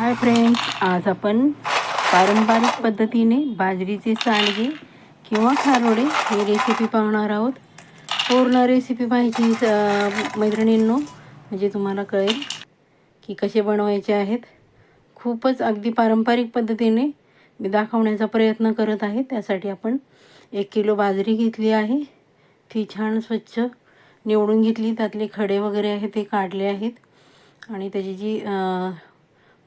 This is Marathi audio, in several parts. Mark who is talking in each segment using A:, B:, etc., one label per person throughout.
A: हाय फ्रेंड्स आज आपण पारंपरिक पद्धतीने बाजरीचे सांडगे किंवा खारोडे ही रेसिपी पाहणार आहोत. पूर्ण रेसिपी पाहिजे मैत्रिणींनो म्हणजे तुम्हाला कळेल की कसे बनवायचे आहेत. खूपच अगदी पारंपरिक पद्धतीने मी दाखवण्याचा प्रयत्न करत आहे. त्यासाठी आपण एक किलो बाजरी घेतली आहे. ती छान स्वच्छ निवडून घेतली. त्यातले खडे वगैरे आहेत ते काढले आहेत. आणि त्याची जी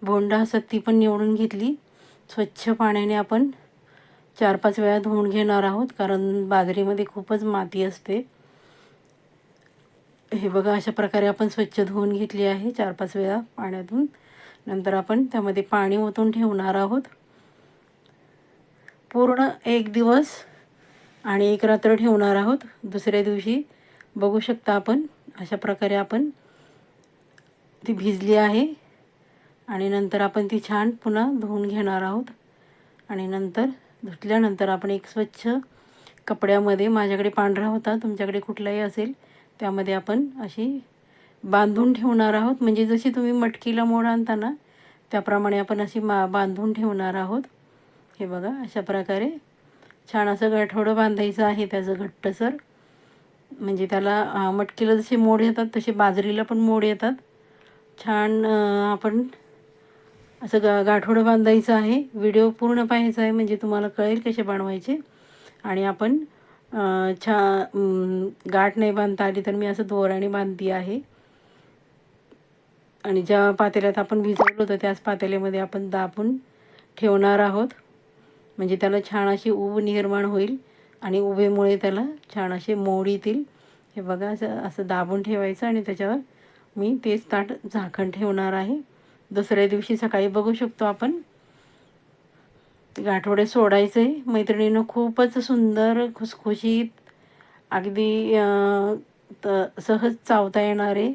A: भोंडा बोंडा ती पण निवडून घेतली. स्वच्छ पाण्याने आपण चार पाच वेळा धुवून घेणार आहोत कारण बाजरीमध्ये खूपच माती असते. हे बघा अशा प्रकारे आपण स्वच्छ धुवून घेतली आहे चार पाच वेळा पाण्यातून. नंतर आपण त्यामध्ये पाणी ओतून ठेवणार आहोत. पूर्ण एक दिवस आणि एक रात्र ठेवणार आहोत. दुसऱ्या दिवशी बघू शकता आपण अशा प्रकारे आपण ती भिजली आहे. आणि नंतर आपण ती छान पुन्हा धुवून घेणार आहोत. आणि नंतर धुतल्यानंतर आपण एक स्वच्छ कपड्यामध्ये माझ्याकडे पांढरा होता तुमच्याकडे कुठलाही असेल त्यामध्ये आपण अशी बांधून ठेवणार आहोत. म्हणजे जशी तुम्ही मटकीला मोड आणता ना त्याप्रमाणे आपण अशी मा बांधून ठेवणार आहोत. हे बघा अशा प्रकारे छान असं गाठोडं बांधायचं आहे त्याचं घट्टसर. म्हणजे त्याला मटकीला जसे मोड येतात तसे बाजरीला पण मोड येतात. छान आपण असं गा गाठोडं बांधायचं आहे. व्हिडिओ पूर्ण पाहायचा आहे म्हणजे तुम्हाला कळेल कसे बनवायचे. आणि आपण छा गाठ नाही बांधता आली तर मी असं दोराने बांधती आहे. आणि ज्या पातेल्यात आपण भिजवलं होतं त्याच पातेल्यामध्ये आपण दाबून ठेवणार आहोत. म्हणजे त्याला छान अशी उब निर्माण होईल आणि उभेमुळे त्याला छान असे मोड येतील. हे बघा असं असं दाबून ठेवायचं आणि त्याच्यावर मी तेच ताट झाकण ठेवणार आहे. दुसऱ्या दिवशी सकाळी बघू शकतो आपण. गाठोडे सोडायचं. आहे मैत्रिणीनं खूपच सुंदर खुसखुशीत अगदी त सहज चावता येणारे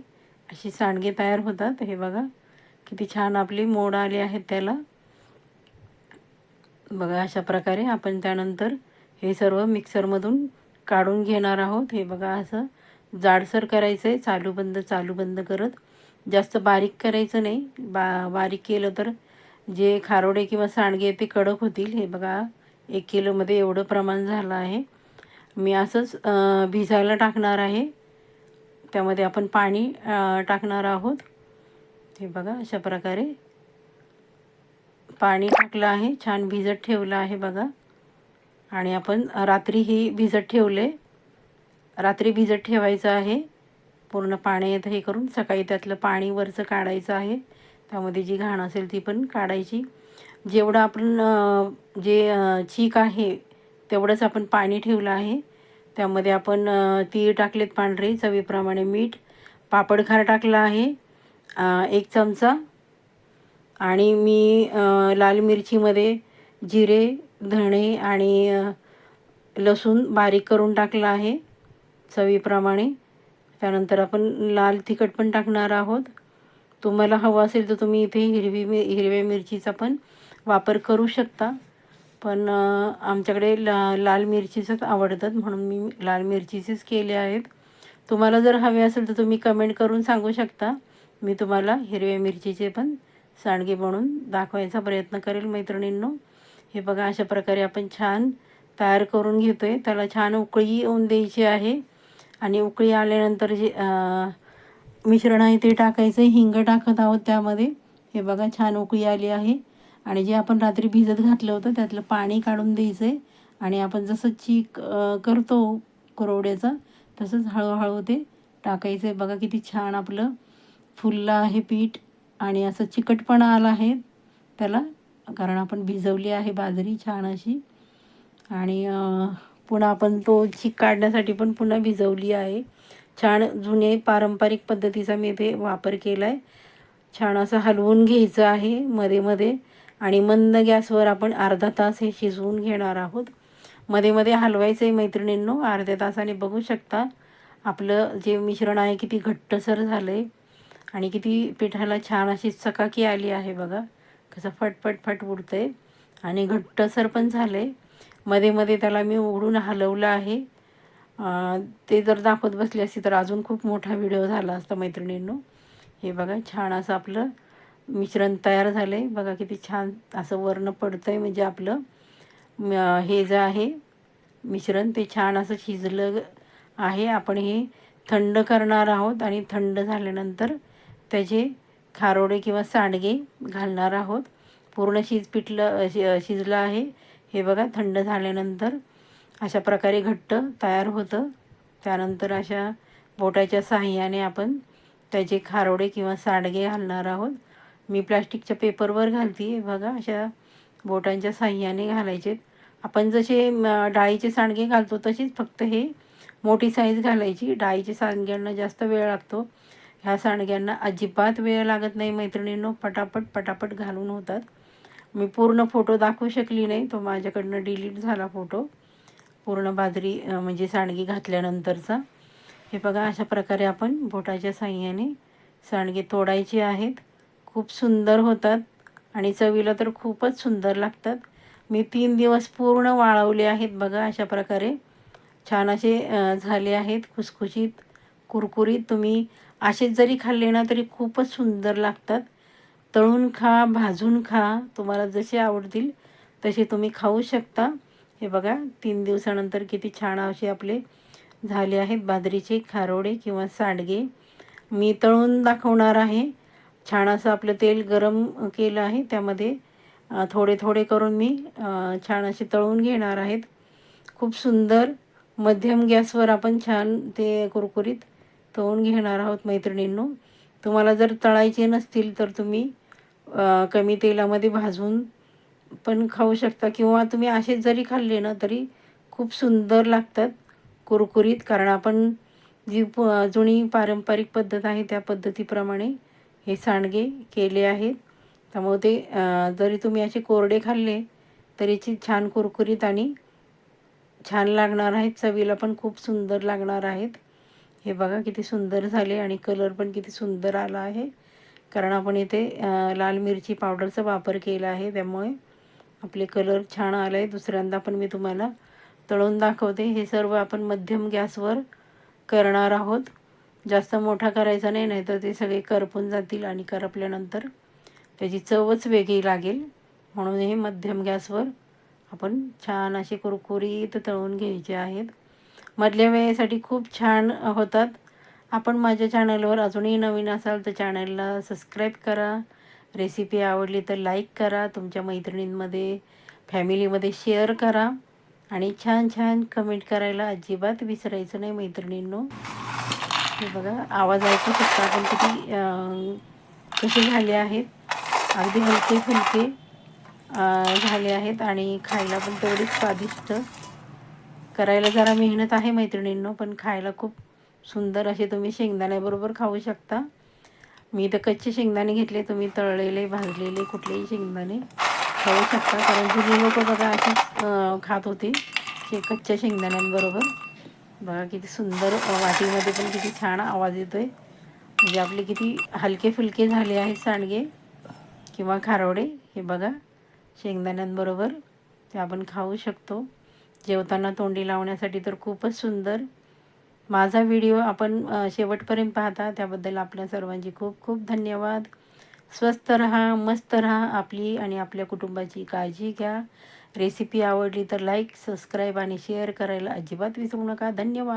A: अशी सांडगे तयार होतात. हे बघा किती छान आपली मोड आली आहेत त्याला. बघा अशा प्रकारे आपण त्यानंतर हे सर्व मिक्सरमधून काढून घेणार आहोत. हे बघा असं जाडसर करायचं आहे चालू बंद चालू बंद करत. जास्त बारीक करायचं नाही. बा बारीक केलं तर जे खारोडे किंवा सांडगे ते कडक होतील. हे बघा एक किलोमध्ये एवढं प्रमाण झालं आहे. मी असंच भिजायला टाकणार आहे. त्यामध्ये आपण पाणी टाकणार आहोत. हे बघा अशा प्रकारे पाणी टाकलं आहे. छान भिजत ठेवलं आहे बघा. आणि आपण रात्री ही भिजत ठेवले. रात्री भिजत ठेवायचं आहे. पूर्ण पाण्यात हे करून सकाळी त्यातलं पाणी वरचं काढायचं आहे. त्यामध्ये जी घाण असेल ती पण काढायची. जेवढं आपण जे चीक आहे तेवढंच आपण पाणी ठेवलं आहे. त्यामध्ये आपण तीळ टाकलेत पांढरे चवीप्रमाणे मीठ पापडखार टाकला आहे एक चमचा. आणि मी लाल मिरचीमध्ये जिरे धणे आणि लसूण बारीक करून टाकलं आहे चवीप्रमाणे. त्यानंतर आपण लाल तिखट पण टाकणार आहोत. तुम्हाला हवं असेल तर तुम्ही इथे हिरवी मि हिरव्या मिरचीचा पण वापर करू शकता. पण आमच्याकडे ला लाल मिरचीचंच आवडतात म्हणून मी लाल मिरचीचेच केले आहेत. तुम्हाला जर हवे असेल तर तुम्ही कमेंट करून सांगू शकता. मी तुम्हाला हिरव्या मिरचीचे पण सांडगे बनवून दाखवायचा प्रयत्न करेल मैत्रिणींनो. हे बघा अशा प्रकारे आपण छान तयार करून घेतो आहे त्याला छान उकळी येऊन द्यायची आहे. आणि उकळी आल्यानंतर जे मिश्रण आहे ते टाकायचं हिंग टाकत आहोत त्यामध्ये. हे बघा छान उकळी आली आहे. आणि जे आपण रात्री भिजत घातलं होतं त्यातलं पाणी काढून द्यायचं आहे आणि आपण जसं चीक करतो कुरवड्याचा तसंच हळूहळू ते टाकायचं आहे बघा किती छान आपलं फुललं आहे पीठ. आणि असं चिकटपणा आला आहे त्याला कारण आपण भिजवली आहे बाजरी छान अशी. आणि पुन्हा आपण तो चीक काढण्यासाठी पण पुन्हा भिजवली आहे. छान जुने पारंपरिक पद्धतीचा मी इथे वापर केला आहे छान असं हलवून घ्यायचं आहे मध्ये मध्ये आणि मंद गॅसवर आपण अर्धा तास हे शिजवून घेणार आहोत. मध्ये मध्ये हलवायचं आहे मैत्रिणींनो अर्ध्या तासाने बघू शकता. आपलं जे मिश्रण आहे किती घट्टसर झालं आहे आणि किती पिठाला छान अशी चकाकी आली आहे बघा. कसं फटफट फट उडतं आहे आणि घट्टसर पण झालं आहे मध्ये मध्ये त्याला मी उघडून हलवलं आहे. ते जर दाखवत बसली असती तर अजून खूप मोठा व्हिडिओ झाला असता मैत्रिणींनो. हे बघा छान असं आपलं मिश्रण तयार झालं आहे बघा किती छान असं वर्ण पडतं आहे म्हणजे आपलं हे जे आहे मिश्रण ते छान असं शिजलं आहे. आपण हे थंड करणार आहोत आणि थंड झाल्यानंतर त्याचे खारोडे किंवा सांडगे घालणार आहोत. पूर्ण शिज पिठलं शि शिजलं आहे. हे बघा थंड झाल्यानंतर अशा प्रकारे घट्ट तयार होतं. त्यानंतर अशा बोटाच्या साहाय्याने आपण त्याचे खारोडे किंवा सांडगे घालणार आहोत. मी प्लॅस्टिकच्या पेपरवर घालते बघा अशा बोटांच्या साह्याने घालायचे. आपण जसे डाळीचे सांडगे घालतो तशीच फक्त हे मोठी साईज घालायची. डाळीच्या सांडग्यांना जास्त वेळ लागतो. ह्या सांडग्यांना अजिबात वेळ लागत नाही. मैत्रिणींनो पटापट पटापट घालून होतात. मी पूर्ण फोटो दाखवू शकली नाही. तो माझ्याकडनं डिलीट झाला फोटो. पूर्ण बाजरी म्हणजे सांडगी घातल्यानंतरचा. हे बघा अशा प्रकारे आपण बोटाच्या साह्याने सांडगे तोडायचे आहेत. खूप सुंदर होतात आणि चवीला तर खूपच सुंदर लागतात. मी तीन दिवस पूर्ण वाळवले आहेत बघा अशा प्रकारे. छान असे झाले आहेत खुसखुशीत कुरकुरीत. तुम्ही असेच जरी खाल्ले ना तरी खूपच सुंदर लागतात. तळून खा भाजून खा तुम्हाला जसे आवडतील तसे तुम्ही खाऊ शकता. हे बघा तीन दिवसानंतर किती छान असे आपले झाले आहेत बाजरीचे खारोडे किंवा सांडगे. मी तळून दाखवणार आहे. छान असं आपलं तेल गरम केलं आहे. त्यामध्ये थोडे थोडे करून मी छान असे तळून घेणार आहेत. खूप सुंदर मध्यम गॅसवर आपण छान ते कुरकुरीत तळून घेणार आहोत मैत्रिणींनो. तुम्हाला जर तळायचे नसतील तर तुम्ही कमी तेलामध्ये भाजून पण खाऊ शकता. किंवा तुम्ही असेच जरी खाल्ले ना तरी खूप सुंदर लागतात कुरकुरीत. कारण आपण जी प जुनी पारंपरिक पद्धत आहे त्या पद्धतीप्रमाणे हे सांडगे केले आहेत. त्यामुळे ते जरी तुम्ही असे कोरडे खाल्ले तरीची छान कुरकुरीत आणि छान लागणार आहेत. चवीला पण खूप सुंदर लागणार आहेत. हे बघा किती सुंदर झाले आणि कलर पण किती सुंदर आला आहे. कारण आपण इथे लाल मिरची पावडरचा वापर केला आहे. त्यामुळे आपले कलर छान आला आहे दुसऱ्यांदा पण मी तुम्हाला तळून दाखवते. हे सर्व आपण मध्यम गॅसवर करणार आहोत. जास्त मोठा करायचा नाही नाही तर ते सगळे करपून जातील आणि करपल्यानंतर त्याची चवच वेगळी लागेल. म्हणून हे मध्यम गॅसवर आपण छान असे कुरकुरीत तळून घ्यायचे आहेत. मधल्या वेळेसाठी खूप छान होतात. आपण माझ्या चॅनलवर अजूनही नवीन असाल तर चॅनलला सबस्क्राईब करा. रेसिपी आवडली तर लाईक करा. तुमच्या मैत्रिणींमध्ये फॅमिलीमध्ये शेअर करा. आणि छान छान कमेंट करायला अजिबात विसरायचं नाही मैत्रिणींनो. हे बघा आवाज ऐकू शकता आपण किती कसे झाले आहेत. अगदी हलके फुलके झाले आहेत आणि खायला पण तेवढीच स्वादिष्ट. करायला जरा मेहनत आहे मैत्रिणींनो पण खायला खूप सुंदर असे तुम्ही शेंगदाण्याबरोबर खाऊ शकता. मी तर कच्चे शेंगदाणे घेतले तुम्ही तळलेले भाजलेले कुठलेही शेंगदाणे खाऊ शकता. कारण जुनी लोक बघा असेच खात होते शे कच्च्या शेंगदाण्यांबरोबर. बघा किती सुंदर वाटीमध्ये पण किती छान आवाज येतो आहे म्हणजे आपले किती हलके फुलके झाले आहेत सांडगे किंवा खारोडे हे बघा. शेंगदाण्यांबरोबर ते आपण खाऊ शकतो. जेवताना तोंडी लावण्यासाठी तर खूपच सुंदर माझा व्हिडिओ आपण शेवटपर्यंत पाहता. त्याबद्दल आपल्या सर्वांची खूप खूप धन्यवाद. स्वस्त रहा मस्त रहा आपली आणि आपल्या कुटुंबाची काळजी घ्या. रेसिपी आवडली तर लाईक सबस्क्राईब आणि शेअर करायला अजिबात विसरू नका. धन्यवाद.